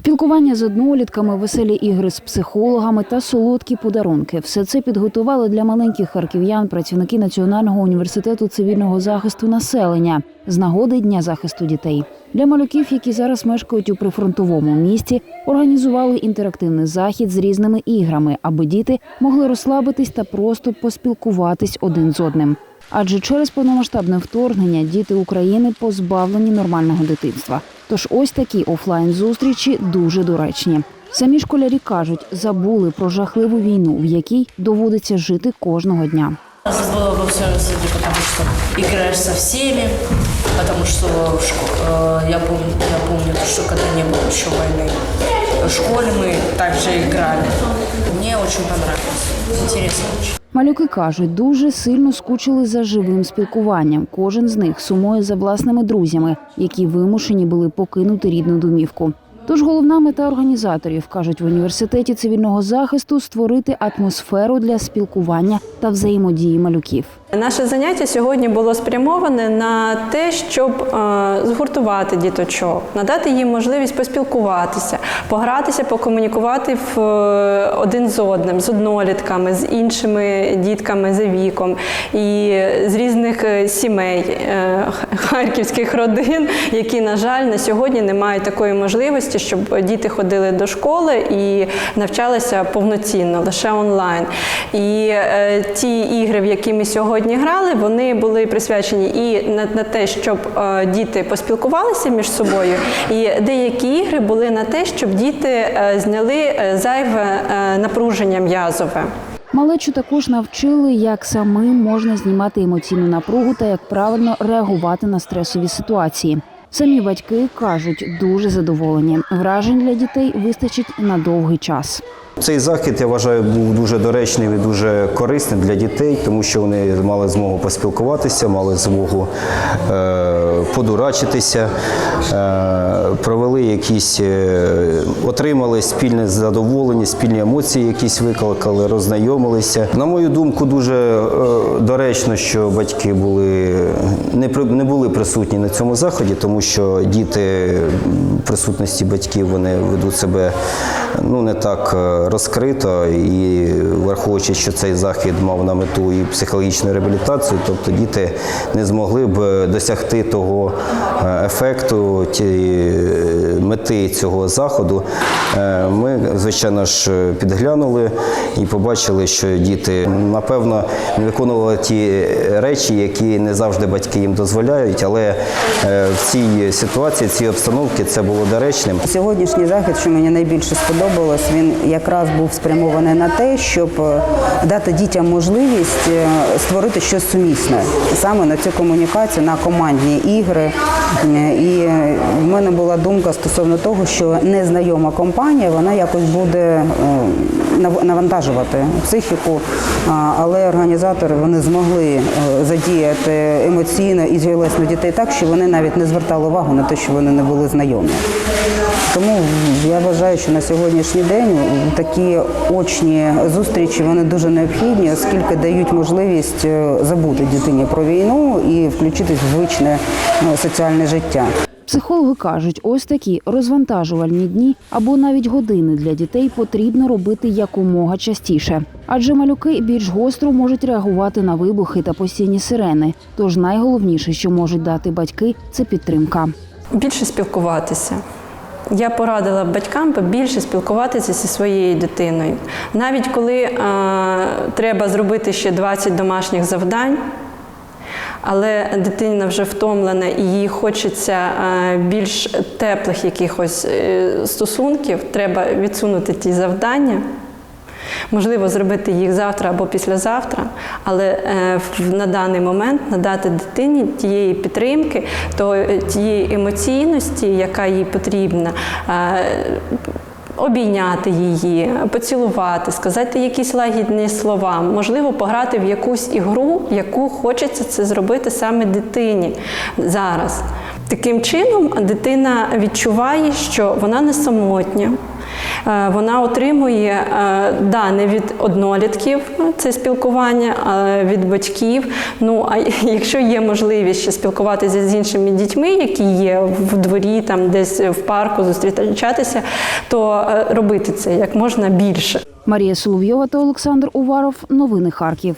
Спілкування з однолітками, веселі ігри з психологами та солодкі подарунки все це підготували для маленьких харків'ян працівники Національного університету цивільного захисту населення з нагоди Дня захисту дітей. Для малюків, які зараз мешкають у прифронтовому місті, організували інтерактивний захід з різними іграми, аби діти могли розслабитись та просто поспілкуватись один з одним. Адже через повномасштабне вторгнення діти України позбавлені нормального дитинства. Тож ось такі офлайн зустрічі дуже доречні. Самі школярі кажуть, забули про жахливу війну, в якій доводиться жити кожного дня. Забыла обо всем свете, потому что играешь со всеми, потому что в шко- э, я, помню, я помню, что когда не было еще войны, в школе мы также играли. Мне очень понравилось. Интересно очень. Малюки кажуть, дуже сильно скучили за живим спілкуванням. Кожен з них сумує за власними друзями, які вимушені були покинути рідну домівку. Тож головна мета організаторів кажуть в університеті цивільного захисту створити атмосферу для спілкування та взаємодії малюків. Наше заняття сьогодні було спрямоване на те, щоб е, згуртувати діточок, надати їм можливість поспілкуватися, погратися, покомунікувати в, е, один з одним, з однолітками, з іншими дітками за віком і з різних е, сімей харківських родин, які, на жаль, на сьогодні не мають такої можливості, щоб діти ходили до школи і навчалися повноцінно, лише онлайн. І е, ті ігри, в які ми сьогодні грали, вони були присвячені і на, на те, щоб е, діти поспілкувалися між собою, і деякі ігри були на те, щоб діти е, зняли зайве напруження м'язове. Малечу також навчили, як самим можна знімати емоційну напругу та як правильно реагувати на стресові ситуації. Самі батьки кажуть, дуже задоволені. Вражень для дітей вистачить на довгий час. Цей захід, я вважаю, був дуже доречний і дуже корисним для дітей, тому що вони мали змогу поспілкуватися, мали змогу е, подурачитися, е, провели якісь, е, отримали спільне задоволення, спільні емоції, якісь викликали, роззнайомилися. На мою думку, дуже е, доречно, що батьки були не, не були присутні на цьому заході, тому що діти в присутності батьків вони ведуть себе ну не так е, розкрито і враховуючи, що цей захід мав на мету і психологічну реабілітацію, тобто діти не змогли б досягти того е, ефекту, е, мети цього заходу. Е, Ми, звичайно ж, підглянули і побачили, що діти напевно не виконували ті речі, які не завжди батьки їм дозволяють, але е, в цій ситуації, в цій обстановці це було доречним. Сьогоднішній захід, що мені найбільше сподобалось, він якраз був спрямований на те, щоб е, дати дітям можливість е, створити щось сумісне саме на цю комунікацію, на командні ігри. І е, в мене була думка стосовно того, що незнайома компанія вона якось буде навантажувати психіку, але організатори вони змогли задіяти емоційно і тілесно дітей так, що вони навіть не звертали увагу на те, що вони не були знайомі. Тому я вважаю, що на сьогоднішній день такі очні зустрічі вони дуже необхідні, оскільки дають можливість е, забути дитині про війну і включитись в звичне ну, соціальне життя. Психологи кажуть, ось такі розвантажувальні дні або навіть години для дітей потрібно робити якомога частіше, адже малюки більш гостро можуть реагувати на вибухи та постійні сирени. Тож найголовніше, що можуть дати батьки, це підтримка. Більше спілкуватися. Я порадила батькам більше спілкуватися зі своєю дитиною. Навіть коли е, треба зробити ще 20 домашніх завдань, але дитина вже втомлена і їй хочеться е, більш теплих якихось е, стосунків, треба відсунути ті завдання. Можливо, зробити їх завтра або післязавтра, але е, на даний момент надати дитині тієї підтримки, то е, тієї емоційності, яка їй потрібна. е, Обійняти її, поцілувати, сказати якісь лагідні слова, можливо, пограти в якусь ігру, яку хочеться це зробити саме дитині зараз. Таким чином дитина відчуває, що вона не самотня, Вона отримує е, да, не від однолітків це спілкування, а від батьків. Ну а якщо є можливість ще спілкуватися з іншими дітьми, які є в дворі, там десь в парку, зустрічатися, то е, робити це як можна більше. Марія Соловйова та Олександр Уваров. Новини Харків.